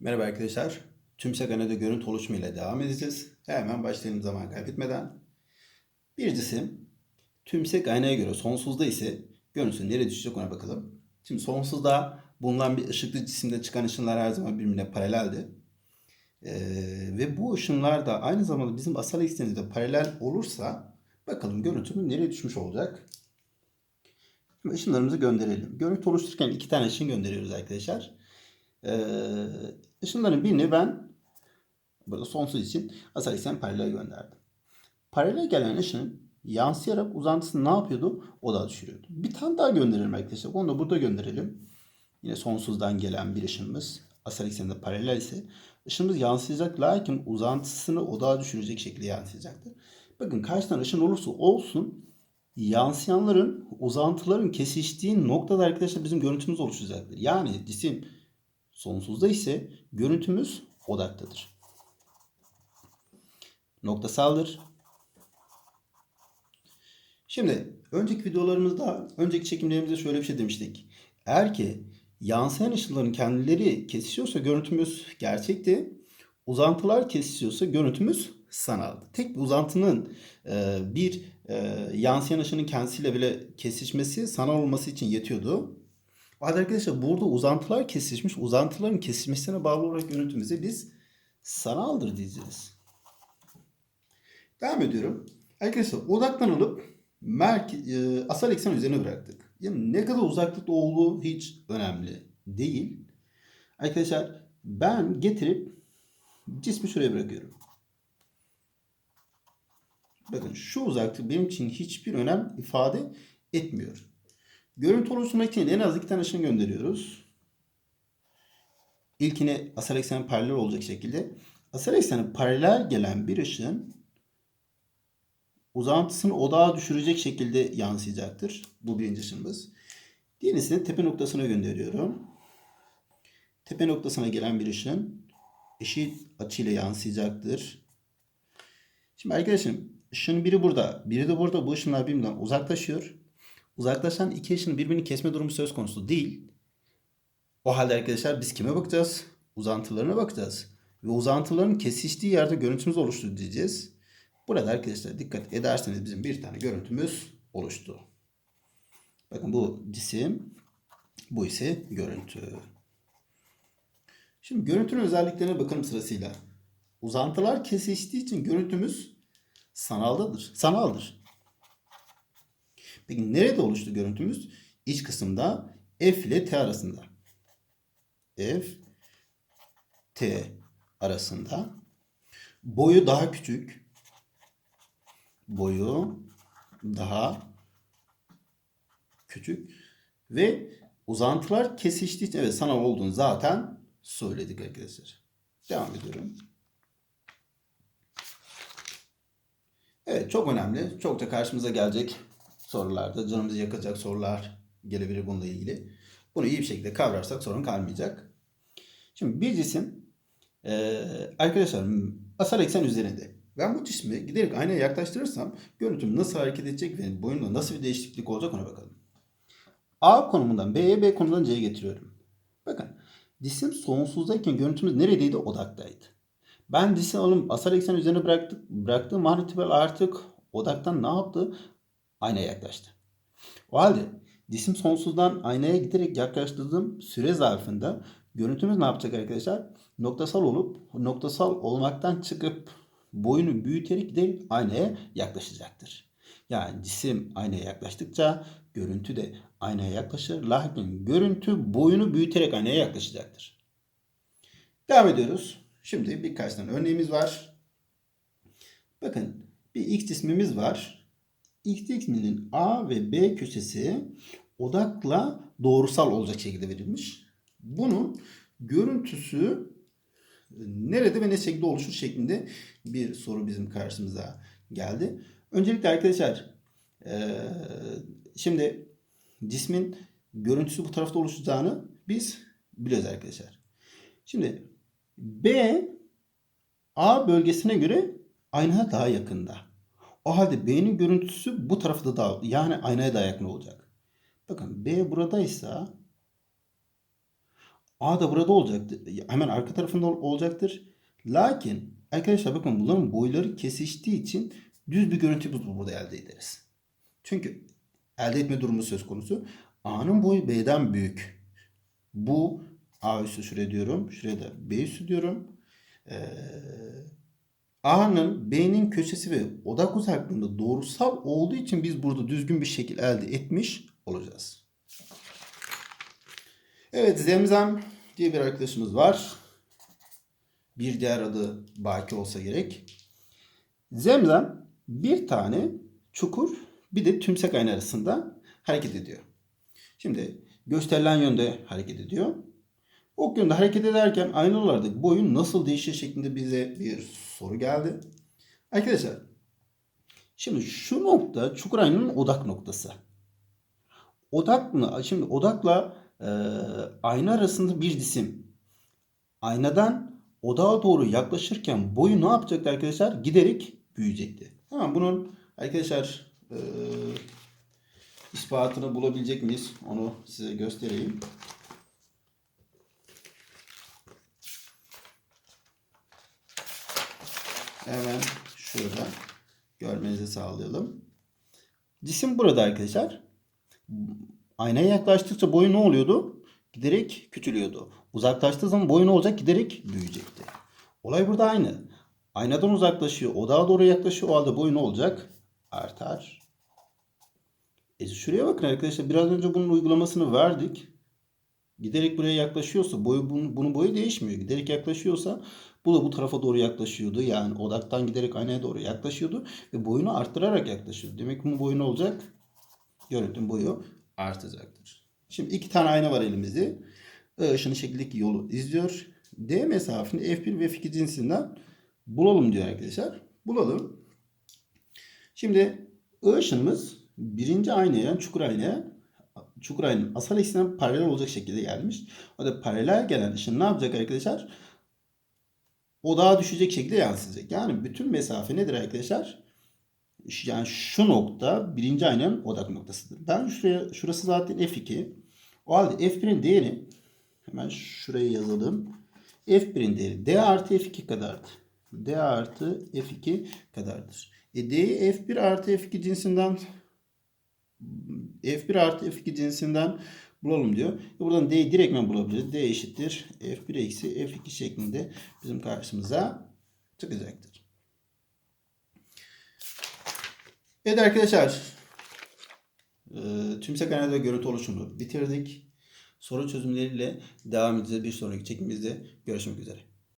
Merhaba arkadaşlar. Tümsek anada görüntü oluşumu ile devam edeceğiz. Hemen başlayalım zaman kaybetmeden. Bir cisim tümsek aynaya göre sonsuzda ise görüntüsü nereye düşecek ona bakalım. Şimdi sonsuzda bulunan bir ışıklı cisimde çıkan ışınlar her zaman birbirine paraleldi. Ee, ve bu ışınlar da aynı zamanda bizim asal eksenimizde paralel olursa bakalım görüntümüz nereye düşmüş olacak. Şimdi ışınlarımızı gönderelim. Görüntü oluştururken iki tane ışın gönderiyoruz arkadaşlar. Ee, ışınların birini ben burada sonsuz için asal eksen paralel gönderdim. Paralel gelen ışın yansıyarak uzantısını ne yapıyordu? O da düşürüyordu. Bir tane daha gönderelim arkadaşlar. Onu da burada gönderelim. Yine sonsuzdan gelen bir ışınımız asal ekseninde paralel ise ışınımız yansıyacak lakin uzantısını odağa düşürecek şekilde yansıyacaktır. Bakın kaç ışın olursa olsun yansıyanların uzantıların kesiştiği noktada arkadaşlar bizim görüntümüz oluşacaktır. Yani cisim sonsuzda ise görüntümüz odaktadır. Noktasaldır. Şimdi önceki videolarımızda, önceki çekimlerimizde şöyle bir şey demiştik. Eğer ki yansıyan ışınların kendileri kesişiyorsa görüntümüz gerçekti. Uzantılar kesişiyorsa görüntümüz sanaldı. Tek bir uzantının e, bir e, yansıyan ışının kendisiyle bile kesişmesi sanal olması için yetiyordu. O halde arkadaşlar burada uzantılar kesişmiş. Uzantıların kesişmesine bağlı olarak görüntümüze biz sanaldır diyeceğiz. Devam ediyorum. Arkadaşlar odaktan alıp merke, e, asal eksen üzerine bıraktık. Yani ne kadar uzaklıkta olduğu hiç önemli değil. Arkadaşlar ben getirip cismi şuraya bırakıyorum. Bakın şu uzaklık benim için hiçbir önem ifade etmiyor. Görüntü oluşturmak için en az iki tane ışın gönderiyoruz. İlkine asal ekseni paralel olacak şekilde. Asal ekseni paralel gelen bir ışın uzantısını odağa düşürecek şekilde yansıyacaktır. Bu birinci ışınımız. Diğerisini tepe noktasına gönderiyorum. Tepe noktasına gelen bir ışın eşit açıyla yansıyacaktır. Şimdi arkadaşım ışın biri burada, biri de burada. Bu ışınlar birbirinden uzaklaşıyor. Uzaklaşan iki ışın birbirini kesme durumu söz konusu değil. O halde arkadaşlar biz kime bakacağız? Uzantılarına bakacağız. Ve uzantıların kesiştiği yerde görüntümüz oluştu diyeceğiz. Burada arkadaşlar dikkat ederseniz bizim bir tane görüntümüz oluştu. Bakın bu cisim, bu ise görüntü. Şimdi görüntünün özelliklerine bakalım sırasıyla. Uzantılar kesiştiği için görüntümüz sanaldadır. Sanaldır. Peki nerede oluştu görüntümüz? İç kısımda F ile T arasında. F T arasında. Boyu daha küçük. Boyu daha küçük ve uzantılar kesiştiği evet sanal olduğunu zaten söyledik arkadaşlar. Devam ediyorum. Evet çok önemli. Çok da karşımıza gelecek sorularda canımızı yakacak sorular gelebilir bununla ilgili. Bunu iyi bir şekilde kavrarsak sorun kalmayacak. Şimdi bir cisim e, arkadaşlar asal eksen üzerinde. Ben bu cismi giderek aynaya yaklaştırırsam görüntüm nasıl hareket edecek ve boyunda nasıl bir değişiklik olacak ona bakalım. A konumundan B'ye, B konumundan C'ye getiriyorum. Bakın cisim sonsuzdayken görüntümüz neredeydi? Odaktaydı. Ben cisim alıp asal eksen üzerine bıraktık, bıraktığım an itibariyle artık odaktan ne yaptı? Aynaya yaklaştı. O halde cisim sonsuzdan aynaya giderek yaklaştırdığım süre zarfında görüntümüz ne yapacak arkadaşlar? Noktasal olup noktasal olmaktan çıkıp boyunu büyüterek giderek aynaya yaklaşacaktır. Yani cisim aynaya yaklaştıkça görüntü de aynaya yaklaşır. Lakin görüntü boyunu büyüterek aynaya yaklaşacaktır. Devam ediyoruz. Şimdi birkaç tane örneğimiz var. Bakın bir x cismimiz var. X cisminin A ve B köşesi odakla doğrusal olacak şekilde verilmiş. Bunun görüntüsü nerede ve ne şekilde oluşur şeklinde bir soru bizim karşımıza geldi. Öncelikle arkadaşlar şimdi cismin görüntüsü bu tarafta oluşacağını biz biliyoruz arkadaşlar. Şimdi B A bölgesine göre aynaya daha yakında. O halde B'nin görüntüsü bu tarafta daha yani aynaya daha yakın olacak. Bakın B buradaysa A da burada olacaktır. Hemen arka tarafında ol- olacaktır. Lakin arkadaşlar bakın bunların boyları kesiştiği için düz bir görüntü burada elde ederiz. Çünkü elde etme durumu söz konusu. A'nın boyu B'den büyük. Bu A üssü şuraya diyorum. Şuraya da B üssü diyorum. Ee, A'nın B'nin köşesi ve odak uzaklığında doğrusal olduğu için biz burada düzgün bir şekil elde etmiş olacağız. Evet Zemzem diye bir arkadaşımız var. Bir diğer adı Baki olsa gerek. Zemzem bir tane çukur bir de tümsek ayna arasında hareket ediyor. Şimdi gösterilen yönde hareket ediyor. Ok yönde hareket ederken aynalardaki boyun nasıl değişir şeklinde bize bir soru geldi. Arkadaşlar şimdi şu nokta çukur aynanın odak noktası. Odakla şimdi odakla e, ayna arasında bir cisim. Aynadan odağa doğru yaklaşırken boyu ne yapacaktı arkadaşlar? Giderek büyüyecekti. Hemen bunun arkadaşlar e, ispatını bulabilecek miyiz? Onu size göstereyim. Hemen şurada görmenizi sağlayalım. Cisim burada arkadaşlar. Aynaya yaklaştıkça boyu ne oluyordu? Giderek küçülüyordu. Uzaklaştığı zaman boyu ne olacak? Giderek büyüyecekti. Olay burada aynı. Aynadan uzaklaşıyor, odağa doğru yaklaşıyor. O halde boyu ne olacak? Artar. E şuraya bakın arkadaşlar. Biraz önce bunun uygulamasını verdik. Giderek buraya yaklaşıyorsa boyu bunun, boyu değişmiyor. Giderek yaklaşıyorsa bu da bu tarafa doğru yaklaşıyordu. Yani odaktan giderek aynaya doğru yaklaşıyordu ve boyunu arttırarak yaklaşıyordu. Demek ki bunun boyu ne olacak? Görüntünün boyu artacaktır. Şimdi iki tane ayna var elimizde. I ışını şekildeki yolu izliyor. D mesafini F1 ve F2 cinsinden bulalım diyor arkadaşlar. Bulalım. Şimdi I ışınımız birinci aynaya çukur aynaya çukur aynanın asal eksene paralel olacak şekilde gelmiş. O da paralel gelen ışın ne yapacak arkadaşlar? Odağa düşecek şekilde yansıyacak. Yani bütün mesafe nedir arkadaşlar? Yani şu nokta birinci aynanın odak noktasıdır. Ben şuraya, şurası zaten F2. O halde F1'in değeri hemen şuraya yazalım. F1'in değeri D artı F2 kadardır. D artı F2 kadardır. E D'yi F1 artı F2 cinsinden F1 artı F2 cinsinden bulalım diyor. E buradan D'yi direktmen bulabiliriz. D eşittir F1 eksi F2 şeklinde bizim karşımıza çıkacaktır. Evet arkadaşlar. E, tümsek aynada görüntü oluşumunu bitirdik. Soru çözümleriyle devam edeceğiz. Bir sonraki çekimimizde görüşmek üzere.